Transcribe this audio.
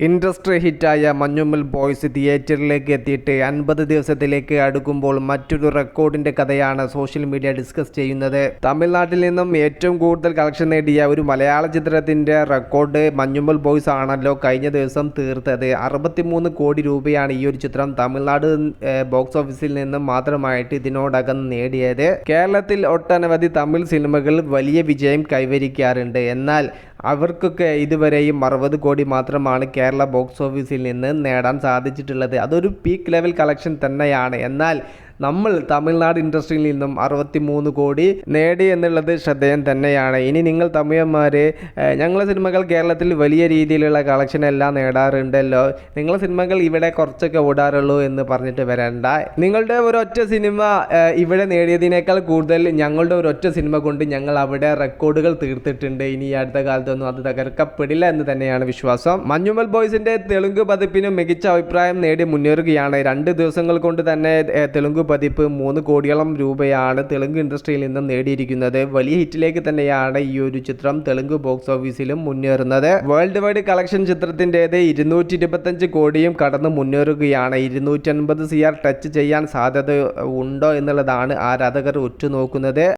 Industry ഹിറ്റായ Manjummel boys തിയേറ്ററിലേക്ക് എത്തിയിട്ട് അൻപത് ദിവസത്തിലേക്ക് അടുക്കുമ്പോൾ മറ്റൊരു റെക്കോർഡിന്റെ കഥയാണ് സോഷ്യൽ മീഡിയ ഡിസ്കസ് ചെയ്യുന്നത്. തമിഴ്നാട്ടിൽ നിന്നും ഏറ്റവും കൂടുതൽ കളക്ഷൻ നേടിയ ഒരു മലയാള ചിത്രത്തിന്റെ റെക്കോർഡ് മഞ്ഞുമ്മൽ ബോയ്സ് ആണല്ലോ കഴിഞ്ഞ ദിവസം തീർത്തത്. അറുപത്തിമൂന്ന് കോടി രൂപയാണ് ഈ ഒരു ചിത്രം തമിഴ്നാട് ബോക്സ് ഓഫീസിൽ നിന്നും മാത്രമായിട്ട് ഇതിനോടകം നേടിയത്. കേരളത്തിൽ ഒട്ടനവധി തമിഴ് സിനിമകൾ വലിയ വിജയം കൈവരിക്കാറുണ്ട്. എന്നാൽ അവർക്കൊക്കെ ഇതുവരെയും അറുപത് കോടി മാത്രമാണ് കേരള ബോക്സ് ഓഫീസിൽ നിന്ന് നേടാൻ സാധിച്ചിട്ടുള്ളത്. അതൊരു പീക്ക് ലെവൽ കളക്ഷൻ തന്നെയാണ്. എന്നാൽ നമ്മൾ തമിഴ്നാട് ഇൻഡസ്ട്രിയിൽ നിന്നും അറുപത്തി മൂന്ന് കോടി നേടി എന്നുള്ളത് ശ്രദ്ധേയം തന്നെയാണ്. ഇനി നിങ്ങൾ തമിഴന്മാർ ഞങ്ങളെ സിനിമകൾ കേരളത്തിൽ വലിയ രീതിയിലുള്ള കളക്ഷൻ എല്ലാം നേടാറുണ്ടല്ലോ. നിങ്ങളെ സിനിമകൾ ഇവിടെ കുറച്ചൊക്കെ ഓടാറുള്ളൂ എന്ന് പറഞ്ഞിട്ട് വരണ്ട. നിങ്ങളുടെ ഒരൊറ്റ സിനിമ ഇവിടെ നേടിയതിനേക്കാൾ കൂടുതൽ ഞങ്ങളുടെ ഒരൊറ്റ സിനിമ കൊണ്ട് ഞങ്ങൾ അവിടെ റെക്കോർഡുകൾ തീർത്തിട്ടുണ്ട്. ഇനി അടുത്ത കാലത്തൊന്നും അത് തകർക്കപ്പെടില്ല എന്ന് തന്നെയാണ് വിശ്വാസം. മഞ്ഞുമൽ ബോയ്സിന്റെ തെലുങ്ക് പതിപ്പിനും മികച്ച അഭിപ്രായം നേടി മുന്നേറുകയാണ്. രണ്ട് ദിവസങ്ങൾ കൊണ്ട് തന്നെ തെലുങ്ക് പതിപ്പ് മൂന്ന് കോടിയോളം രൂപയാണ് തെലുങ്ക് ഇൻഡസ്ട്രിയിൽ നിന്ന് നേടിയിരിക്കുന്നത്. വലിയ ഹിറ്റിലേക്ക് തന്നെയാണ് ഈ ഒരു ചിത്രം തെലുങ്ക് ബോക്സ് ഓഫീസിലും മുന്നേറുന്നത്. വേൾഡ് വൈഡ് കളക്ഷൻ ചിത്രത്തിന്റെത് ഇരുന്നൂറ്റി ഇരുപത്തഞ്ച് കോടിയും കടന്ന് മുന്നേറുകയാണ്. ഇരുന്നൂറ്റി അൻപത് സി ആർ ടച്ച് ചെയ്യാൻ സാധ്യത ഉണ്ടോ എന്നുള്ളതാണ് ആരാധകർ ഉറ്റുനോക്കുന്നത്.